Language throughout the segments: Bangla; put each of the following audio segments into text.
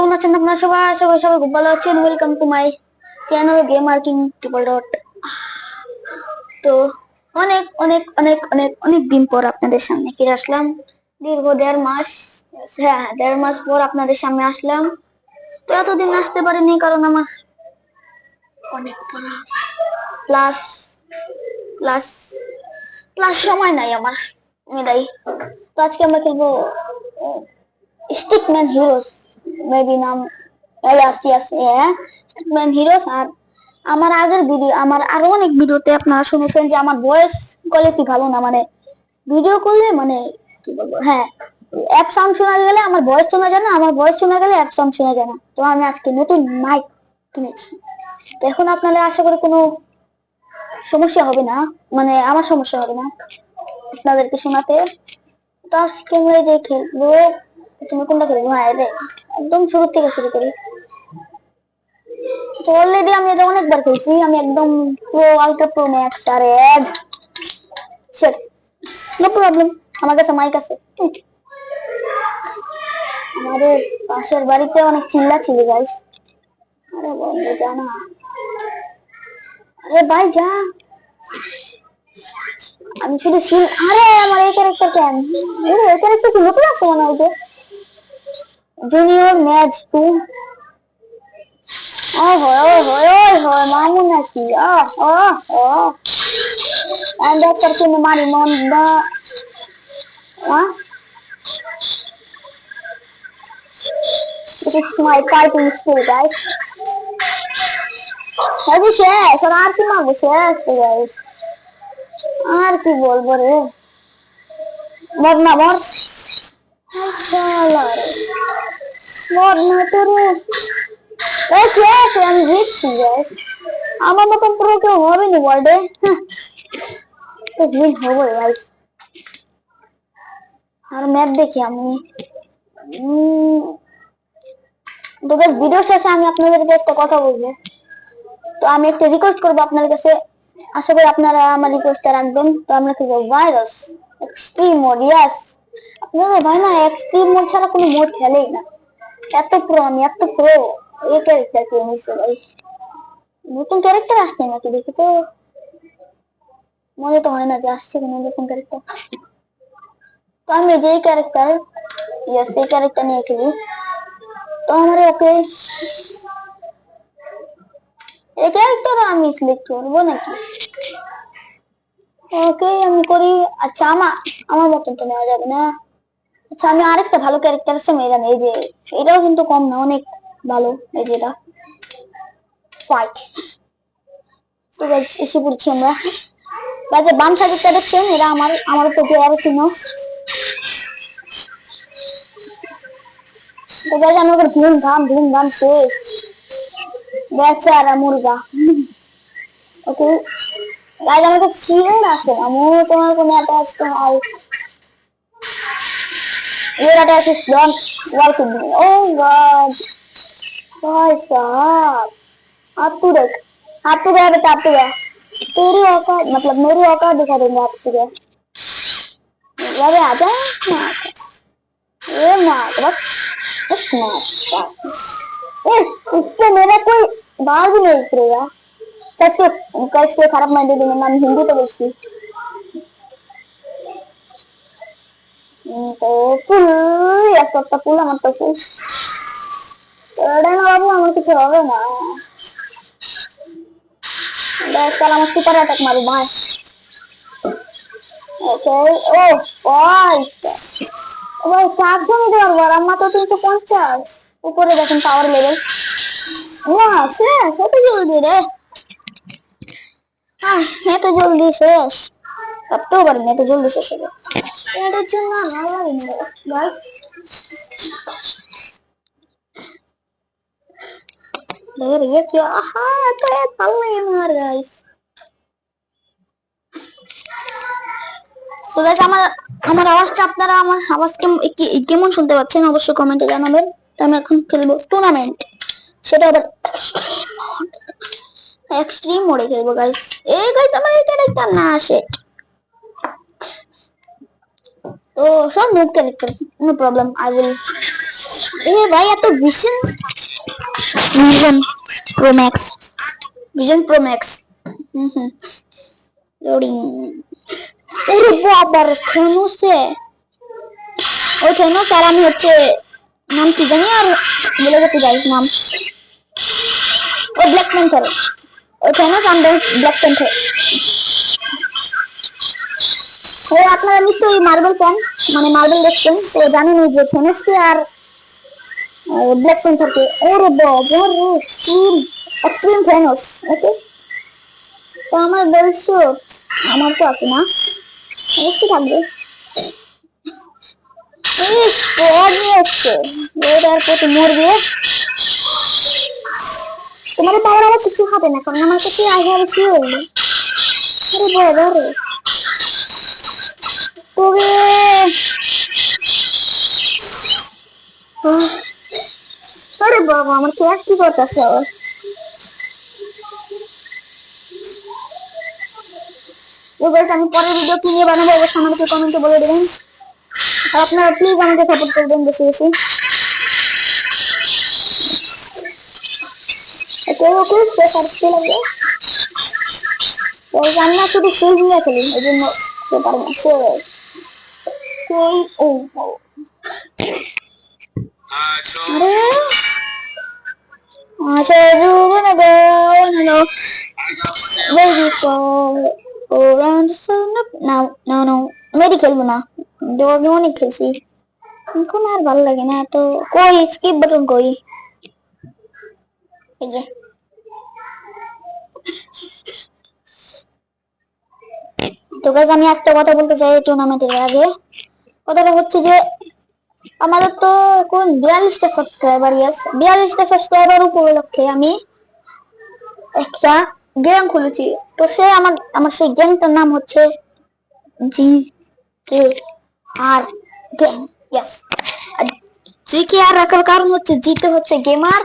কেমন আছেন আপনারা সবাই? আশা করি সবাই খুব ভালো আছেন? Welcome to my channel game আর্কিং triple dot তো অনেক অনেক অনেক অনেক অনেক দিন পর আপনাদের সামনে ফিরে আসলাম। দীর্ঘ দেড় মাস হ্যাঁ দেড় মাস পর আপনাদের সামনে আসলাম। তো এতদিন আসতে পারিনি কারণ আমার অনেক প্লাস প্লাস প্লাস সময় নাই আমার মেয়েরাই তো আজকে আমরা খেলব স্টিকম্যান হিরোস মেবি নাম এলাসি আছে হ্যাঁ? স্টিকম্যান হিরোস আর আমার আগের ভিডিও আমার আরও অনেক ভিডিওতে আপনারা শুনেছেন যে আমার ভয়েস কোয়ালিটি ভালো না মানে ভিডিও করলে মানে কি বলব হ্যাঁ অ্যাপ সাউন্ড শোনা গেলে আমার ভয়েস শোনা যায় না, আমার ভয়েস শোনা গেলে অ্যাপ সাউন্ড শোনা যায় না। তো আমি আজকে নতুন মাইক কিনেছি। তো এখন আপনারা আশা করি কোনো সমস্যা হবে না মানে আমার সমস্যা হবে না আপনাদেরকে শোনাতে। তো আজকে আমরা যে খেলব তুমি কোনটা খেলব হ্যাঁ রে একদম শুরু থেকে শুরু করি। তো অলরেডি আমি এটা অনেকবার খেলছি আমি একদম প্রো আল্ট্রা প্রো ম্যাক্স আর এড সেট নো প্রবলেম আমার কাছে মাইক আছে। আমাদের পাশের বাড়িতে অনেক চিল্লা ছিল গাইস আরে বন্ধু জানা আরে ভাই, যা। আমি শুধু শিল আরে, আমার এই ক্যারেক্টার কেন? এই ক্যারেক্টার কি নতুন আছে মনে হয় জুনিয়র ম্যাচ টু ওই হয় ওই হয় ওই হয় মামু নাকি আহ আহ আহ and that's something money on the huh? This is my fighting skill guys. হ্যাঁ শেষ আর আর কি মাগো শেষ গাইস আর কি বলব রে মর না আমার মতন পুরো কেউ তো উইন হব গাইস আর ম্যাপ দেখি আমি তো গাইস ভিডিও শেষে আমি আপনাদেরকে একটা কথা বলব তো আমি একটা রিকোয়েস্ট করব আপনার কাছে আশা করি আপনারা আমার রিকোয়েস্টটা রাখবেন তো আমরা খেলব ভাইরাস এক্সট্রিম মোড আপনারা ভাই, না এক্সট্রিম মোড ছাড়া কোনো মোড খেলেই না। এত প্রো আমি, এত প্রো এই ক্যারেক্টার কে নিচ্ছে ভাই। নতুন ক্যারেক্টার আসছে নাকি? দেখি তো। মনে তো হয় না যে আসছে কোনো নতুন ক্যারেক্টার তো আমি যেই ক্যারেক্টার ইয়াস সেই ক্যারেক্টার নিয়ে খেলি। তো আমার ওকে এই ক্যারেক্টার আমি সিলেক্ট করব নাকি? ওকে, আমি করি। আচ্ছা আমার আমার মতন তো নেওয়া যাবে না। আচ্ছা আমি আরেকটা ভালো ক্যারেক্টার আছে, মেয়েরা এই যে, এটাও কিন্তু কম না, অনেক ভালো, এই যে ফাইট তো এসে পড়ছি আমরা। গাছে বাম সাইডটা দেখছেন এরা আমার আমার উপর দিয়ে আরও চিনো তো গাছ আমার উপর ধুম ধাম ধুম ধাম শেষ। বেচারা মুরগা ওকে গাছ আমার কাছে শিল্ড আছে আমু তোমার কোনো অ্যাটাচ তো হয় Your attack is don't work with me. Oh god. भाई साहब आप तू देख आप तो गया बेटा आप तो गया तेरी औकात मतलब मेरी औकात दिखा देंगे आप तो गया अरे आजा ये मार बस बस मार ए इससे मेरा कोई बाल भी नहीं उतरेगा सच के कल के खराब मान देंगे मैं हिंदी तो बोलती তো ফুল একটা ফুল আমার তো ফুল এটা না বাবু আমার কিছু হবে না দেখ তাহলে আমার সুপার অ্যাটাক মারু ভাই ওকে ও ওই ওই চারশো নিতে পারবো আর আমার তো তিনশো পঞ্চাশ উপরে দেখুন পাওয়ার লেভেল ওয়া শেষ এত জলদি রে আহ এত জলদি শেষ। ভাবতেও পারেন এত জলদি শেষ হবে। এটার জন্য আমার আমার আওয়াজটা আপনারা, আমার আওয়াজকে কেমন শুনতে পাচ্ছেন অবশ্যই কমেন্টে জানাবেন। তো আমি এখন খেলব টুর্নামেন্ট সেটা আবার এক্সট্রিম মোডে খেলব গাইস এই গাইস আমার এই ক্যারেক্টার না আসে। তো সব move character no problem I will এ ভাই এত vision vision pro max vision pro max loading ওরে বাবার থেনোসে ওই থেনোস আর আমি হচ্ছে নাম কি জানি আর বলে গেছি গাইস নাম। ও ব্ল্যাক আমি ব্ল্যাক প্যান্থার ও, আপনারা নিশ্চয়ই মার্বেল ফ্যান মানে মার্বেল দেখছেন, তো জানেন এই যে থেনেসকে আর ব্ল্যাক প্যান্থারকে ওরে বাবা রে এক্সট্রিম এক্সট্রিম থেনোস ওকে তো আমার বলছো আমার তো আছে না, অবশ্যই থাকবে। এই নিয়ে এসছে এটার প্রতি মরবে? তোমার আমার কিছু হবে না, কারণ আমার কাছে আই হ্যাভ শিওর আরে বাবা রে। তবে আরে বাবা, আমার ক্যাশ কি করতেছে? আমি পরের ভিডিও কি নিয়ে বানাবো, অবশ্যই আমাকে কমেন্টে বলে দেবেন। আর আপনারা প্লিজ আমাকে সাপোর্ট করবেন বেশি বেশি। ওকে ওকে প্রেসার কি লাগবে তো আমি না শুধু সেই নিয়ে খেলি, এই জন্য না সে ওই খেলব না। অনেক খেলছি। এখন আর ভালো লাগে না, তো কই? স্কিপ বাটন কই? এই যে। তো গাইজ আমি একটা কথা বলতে চাই টুর্নামেন্টের আগে? কথাটা হচ্ছে যে, আমাদের তো এখন বিয়াল্লিশটা সাবস্ক্রাইবার ইয়াস বিয়াল্লিশটা সাবস্ক্রাইবার উপলক্ষে আমি একটা গেম খুলেছি। তো সে আমার আমার সেই গেমটার নাম হচ্ছে জি কে আর গেম ইয়েস জি কে আর রাখার কারণ হচ্ছে জি জিতে হচ্ছে গেমার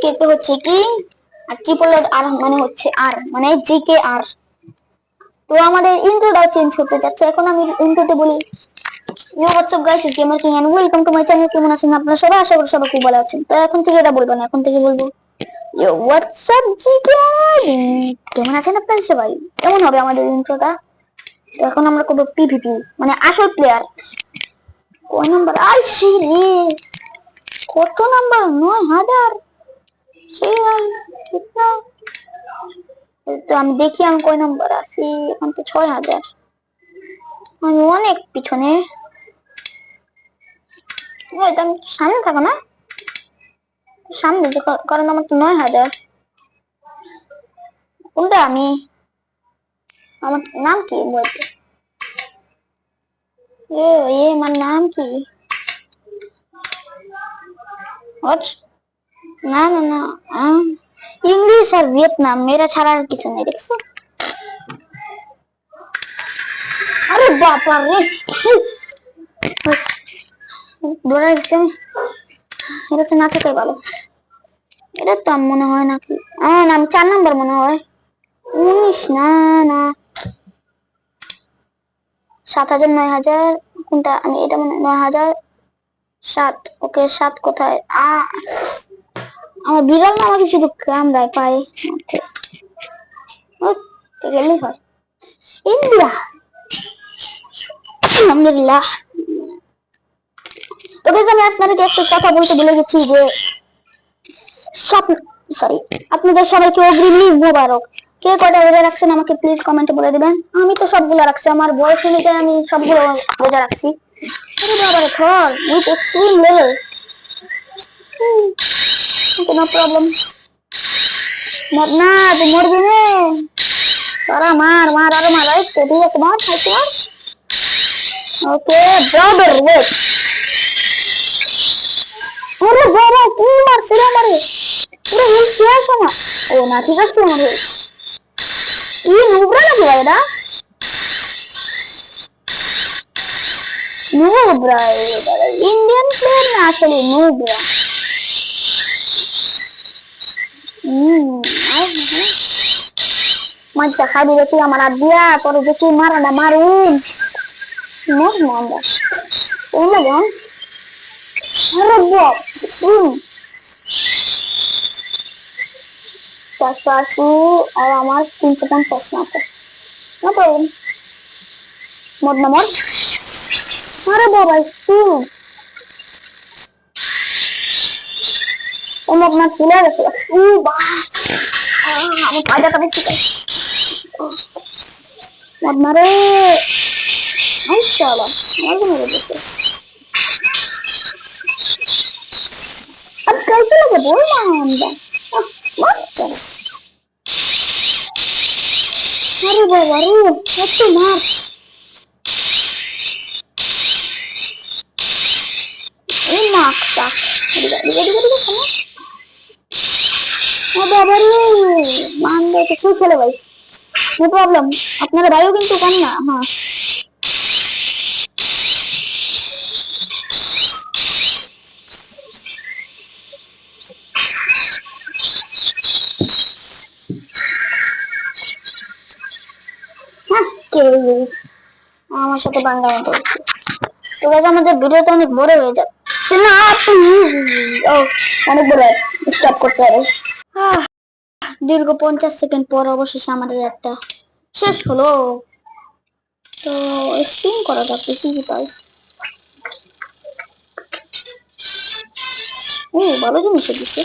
কে তো হচ্ছে কিং আর কি ট্রিপল আর মানে হচ্ছে আর মানে জি কে আর তো আমাদের ইন্ট্রোটাও চেঞ্জ করতে যাচ্ছে। এখন আমি ইন্ট্রোতে বলি you what's up guys is gamer king and welcome to my channel কেমন আছেন আপনারা সবাই? আশা করি সবাই খুব ভালো আছেন। তো এখন থেকে এটা বলব না, এখন থেকে বলব। ইউ হোয়াটসঅ্যাপ জিগান কেমন আছেন আপনারা সবাই? কেমন হবে আমাদের ইন্ট্রোটা তো এখন আমরা করব পিভিপি মানে আসল প্লেয়ার কয় নাম্বার? আই সি রে! কত নাম্বার? নয় হাজার? সেই ঠিক না? এই তো আমি দেখি আমি কয় নাম্বার আছি, এখন তো ছয় হাজার। আমি অনেক পিছনে। এটা সামনে থাকো না। সামনে কারণ আমার তো নয় হাজার। কোনটা আমি? আমার নাম কি বলতে? এ আমার নাম কি? না না না ইংলিশ আর ভিয়েতনাম মেয়েরা ছাড়া আর কিছু নেই, দেখছ? আরে বাবা রে! দৌড়া এটা না থাকাই ভালো। এটা তো মনে হয় নাকি? আমার নাম চার নাম্বার মনে হয়। উনিশ না না। সাত হাজার, নয় হাজার, কোনটা? আমি, এটা মনে নয় হাজার, সাত। ওকে, সাত কোথায়? আ আমার বিড়াল না আমাকে শুধু কামড়ায় পায়ে। গেলেই হয়। ইন্ডিয়া আলহামদুলিল্লাহ। তো guys, আমি আপনাদেরকে একটা কথা বলতে ভুলে গেছি যে স্বপ্ন সরি আপনাদের সবাইকে অগ্রিম মোবারক। কে কটা রোজা রাখছেন আমাকে প্লিজ কমেন্টে বলে দিবেন। আমি তো সবগুলো রাখছি আমার বয়স অনুযায়ী আমি সবগুলো রোজা রাখছি। আরে বাবা থর উইথ এক্সট্রিম লেভেল কোনো প্রবলেম মর না তুই মরবি নে তারা মার মার আরও মার এই তো ঠিক আছে মার খাইতে মার ওকে ব্রাদার ওয়েট ওরে বাবা কি মারছিল আমারে পুরো হেল্প শেষ আমার ও না ঠিক আছে আমার হেল্প কি নুবরা নাকি ভাই এটা নুবরা ইন্ডিয়ান প্লেয়ার না আসলে নুবরা হম মাঝটা খাবি দেখি আমার আর দিয়া পরে যে কি মারা না মারুন মর না আমরা এগুলো বোন আরে বাপ হুম চারশো আশি আর আমার তিনশো পঞ্চাশ মতো নো প্রবলেম মোট নম্বর আরে বাবা হুম অমুক না তুলে রাখো ও আমার পাটা কাটে ঠিক আছে আপনারে ইনশাআল্লাহ আমার বাবা রে, কত মার। এই মাকটা তো ভাই প্রবলেম আপনারা ভাইও কিন্তু কম না হ্যাঁ। আমার সাথে বাংলা মতো তো আমাদের ভিডিওটা অনেক বড় হয়ে যাচ্ছে না অনেক বড়। স্টপ করতে হবে। দীর্ঘ পঞ্চাশ সেকেন্ড পর অবশেষে আমাদের একটা শেষ হলো। তো স্পিন করা যাক কি পাই। ও, ভালো জিনিস দিচ্ছে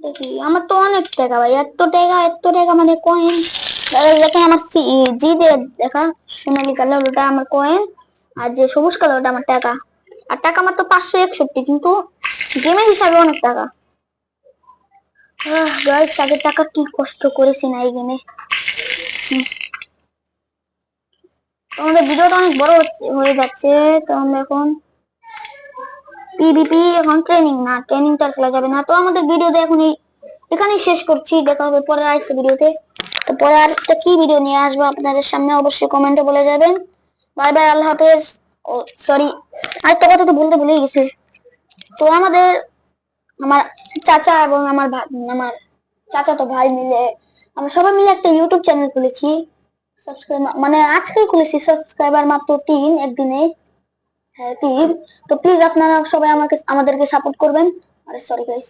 দেখি, আমার তো অনেক টাকা ভাই, এত টাকা এত টাকা মানে কয়েন দেখেন আমার জি দিয়ে দেখা, সোনালি কালার ওটা আমার কয়েন আর যে সবুজ কালার ওটা আমার টাকা। আর টাকা আমার তো পাঁচশো একষট্টি, কিন্তু গেমের হিসাবে অনেক টাকা। টাকা কি কষ্ট করেছি না ভিডিওটা অনেক বড় হয়ে যাচ্ছে। তো আমরা এখন পিভিপি এখন ট্রেনিং না ট্রেনিংটা খেলা যাবে না। তো আমাদের ভিডিওটা এখন এখানেই শেষ করছি। দেখা হবে পরের আরেকটা ভিডিওতে তো পরে আরেকটা কি ভিডিও নিয়ে আসব আপনাদের সামনে? অবশ্যই কমেন্টে বলে যাবেন। বাই বাই আল্লাহ হাফেজ। ও সরি আরেকটা কথা তো বলতে ভুলেই গেছি। তো আমাদের আমার চাচা এবং আমার আমার চাচা তো ভাই মিলে, আমরা সবাই মিলে একটা ইউটিউব চ্যানেল খুলেছি। সাবস্ক্রাইব মানে আজকেই খুলেছি সাবস্ক্রাইবার মাত্র তিন একদিনে। হ্যাঁ তিন। তো প্লিজ আপনারা সবাই আমাকে, আমাদেরকে সাপোর্ট করবেন। আরে সরি গাইস